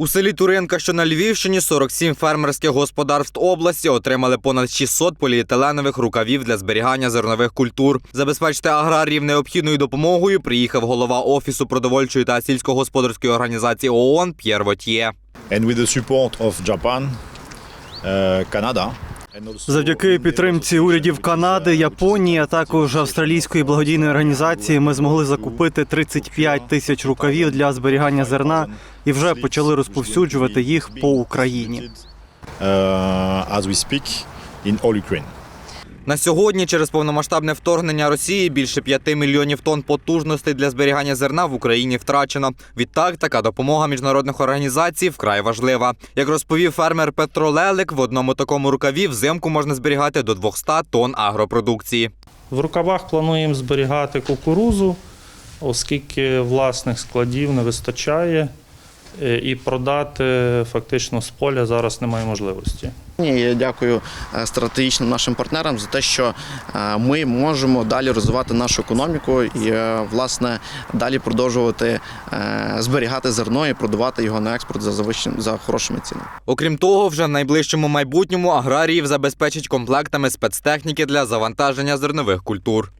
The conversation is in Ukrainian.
У селі Туринка, що на Львівщині, 47 фермерських господарств області отримали понад 600 поліетиленових рукавів для зберігання зернових культур. Забезпечити аграріїв необхідною допомогою приїхав голова офісу продовольчої та сільськогосподарської організації ООН П'єр Вотьє. and Завдяки підтримці урядів Канади, Японії, а також австралійської благодійної організації, ми змогли закупити 35 тисяч рукавів для зберігання зерна і вже почали розповсюджувати їх по Україні. uh, as we speak in all Ukraine. На сьогодні, через повномасштабне вторгнення Росії, більше 5 мільйонів тонн потужностей для зберігання зерна в Україні втрачено. Відтак, така допомога міжнародних організацій вкрай важлива. Як розповів фермер Петро Лелик, в одному такому рукаві взимку можна зберігати до 200 тонн агропродукції. В рукавах плануємо зберігати кукурузу, оскільки власних складів не вистачає, і продати фактично з поля зараз немає можливості. Ні, Я дякую е, стратегічним нашим партнерам за те, що е, ми можемо далі розвивати нашу економіку і е, власне далі продовжувати е, зберігати зерно і продавати його на експорт за завищен- за хорошими цінами. Окрім того, вже в найближчому майбутньому аграріїв забезпечать комплектами спецтехніки для завантаження зернових культур.